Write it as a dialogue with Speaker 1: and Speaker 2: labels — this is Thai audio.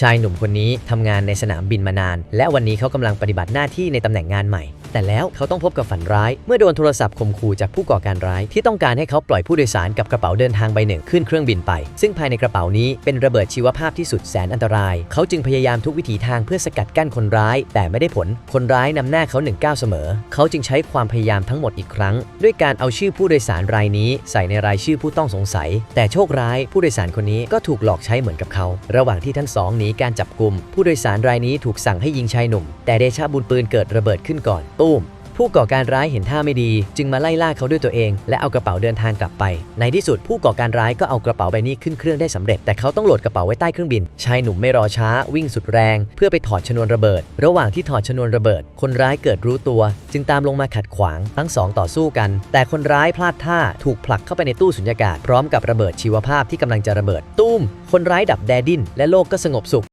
Speaker 1: ชายหนุ่มคนนี้ทำงานในสนามบินมานาน และวันนี้เขากำลังปฏิบัติหน้าที่ในตำแหน่งงานใหม่แต่แล้วเขาต้องพบกับฝันร้าย เมื่อโดนโทรศัพท์ข่มขู่จากผู้ก่อการร้าย ที่ต้องการให้เขาปล่อยผู้โดยสารกับกระเป๋าเดินทางใบหนึ่งขึ้นเครื่องบินไป ซึ่งภายในกระเป๋านี้เป็นระเบิดชีวภาพที่สุดแสนอันตราย เขาจึงพยายามทุกวิถีทางเพื่อสกัดกั้นคนร้าย แต่ไม่ได้ผล คนร้ายนำหน้าเขาหนึ่งก้าวเสมอ เขาจึงใช้ความพยายามทั้งหมดอีกครั้ง ด้วยการเอาชื่อผู้โดยสารรายนี้ ใส่ในรายชื่อผู้ต้องสงสัย แต่โชคร้ายผู้โดยสารคนนี้ก็ถูกหลอกใช้เหมือนกับเขา ระหว่างที่ทั้งสองหนีการจับกลุ่มผู้โดยสารรายนี้ถูกสั่งให้ยิงชายหนุ่ม แต่เดชะบุญปืนเกิดระเบิดขึ้นก่อนตุ้ม ผู้ก่อการร้ายเห็นท่าไม่ดี จึงมาไล่ล่าเขาด้วยตัวเอง และเอากระเป๋าเดินทางกลับไป ในที่สุดผู้ก่อการร้ายก็เอากระเป๋าใบนี้ขึ้นเครื่องได้สำเร็จ แต่เขาต้องโหลดกระเป๋าไว้ใต้เครื่องบิน ชายหนุ่มไม่รอช้าวิ่งสุดแรง เพื่อไปถอดชนวนระเบิด ระหว่างที่ถอดชนวนระเบิด คนร้ายเกิดรู้ตัว จึงตามลงมาขัดขวาง ทั้งสองต่อสู้กัน แต่คนร้ายพลาดท่าถูกผลักเข้าไปในตู้สุญญากาศพร้อมกับระเบิดชีวภาพที่กำลังจะระเบิด ตุ้ม คนร้ายดับแดดินและโลกก็สงบสุข